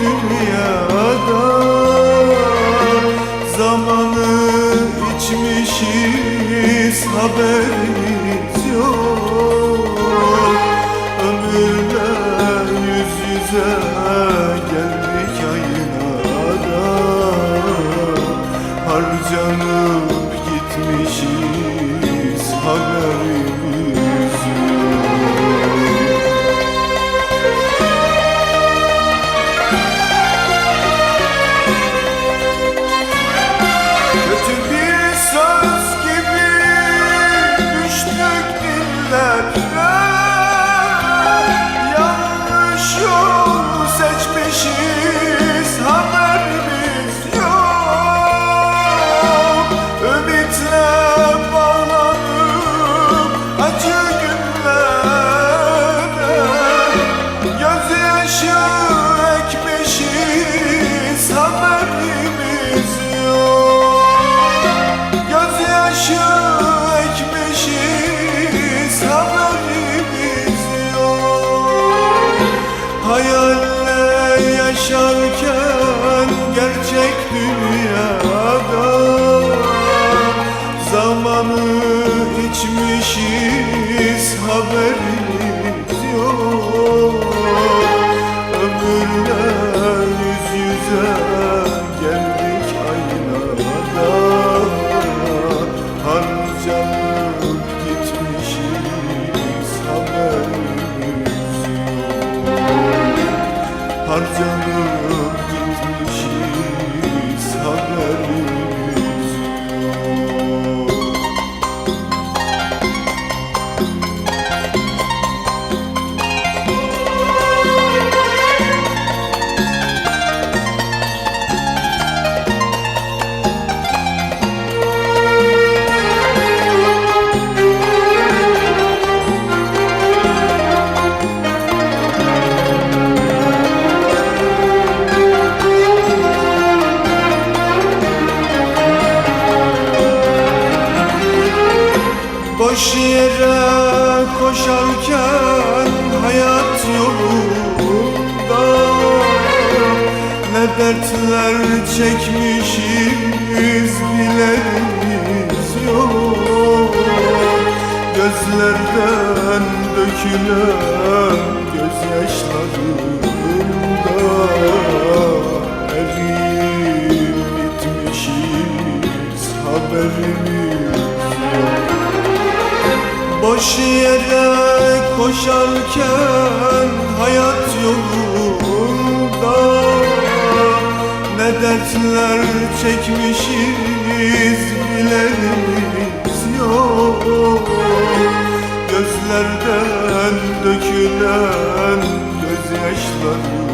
dünyada Zamanı içmişiz haberimiz yere koşarken hayat yolunda Ne dertler çekmişiz bilerimiz yok. Gözlerden dökülen gözyaşlarında Eriyip bitmişiz haberimiz Boş yere koşarken hayat yolunda Ne dertler çekmişiz bilerimiz yok. Gözlerden dökülen gözyaşlarında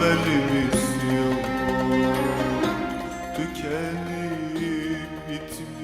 ömrümüz yok Tükenip bitmiş